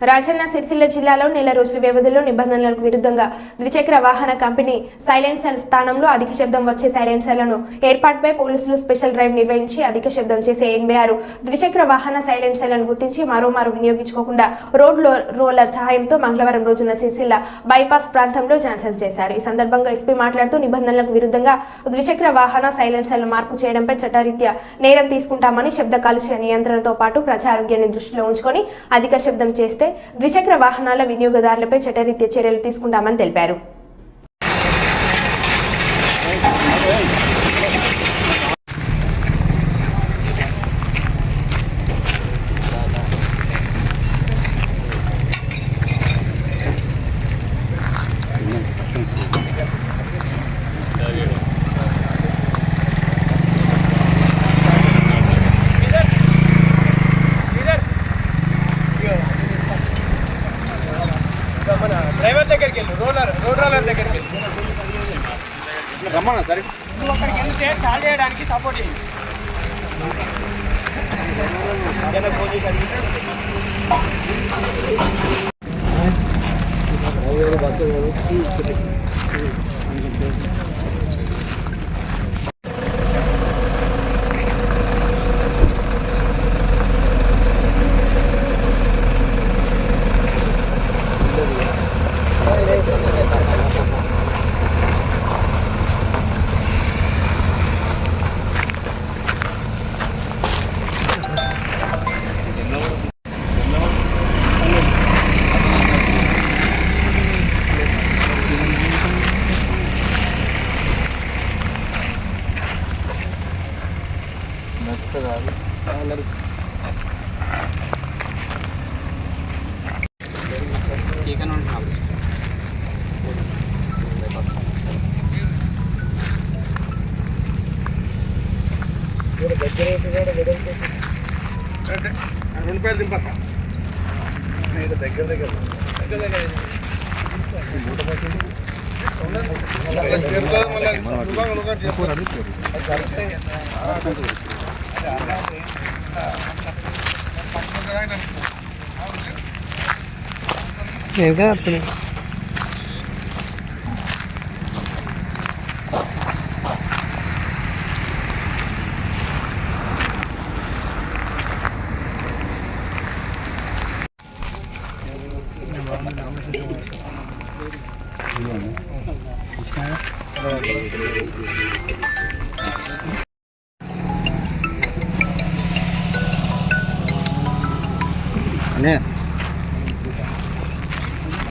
రాజన్న సిరిసిల్ల జిల్లాలో నెల రోజుల వ్యవధిలో నిబంధనలకు విరుద్ధంగా ద్విచక్ర వాహన కంపెనీ సైలెన్సర్ స్థానంలో అధిక శబ్దం వచ్చే సైలెన్సర్లను ఏర్పాటుపై పోలీసులు స్పెషల్ డ్రైవ్ నిర్వహించి అధిక శబ్దం చేసే ఎనభై ఆరు ద్విచక్ర వాహన సైలెన్సర్లను గుర్తించి మరోమారు వినియోగించుకోకుండా రోడ్ లో- రోలర్ సహాయంతో మంగళవారం రోజున సిరిసిల్ల బైపాస్ ప్రాంతంలో జాన్సన్ చేశారు. ఈ సందర్భంగా ఎస్పీ మాట్లాడుతూ నిబంధనలకు విరుద్ధంగా ద్విచక్ర వాహన సైలెన్సర్లు మార్పు చేయడంపై చట్టరీత్యా నేరం తీసుకుంటామని శబ్ద కాలుష్య నియంత్రణతో పాటు ప్రజారోగ్యాన్ని దృష్టిలో ఉంచుకొని అధిక శబ్దం చేస్తే ద్విచక్ర వాహనాల వినియోగదారులపై చట్టరీత్యా చర్యలు తీసుకుంటామని తెలిపారు. డ్రైవర్ దగ్గరికి వెళ్ళు. రోలర్ రోడ్ రోలర్ దగ్గరికి వెళ్ళు. రమ్మన్నా సరే. నువ్వు అక్కడికి వెళ్తే చాలు చేయడానికి సపోర్ట్ చేయి. రెండు రూపాయలు దింపక్క దగ్గర దగ్గర నేను కదా Thank you. เนี่ย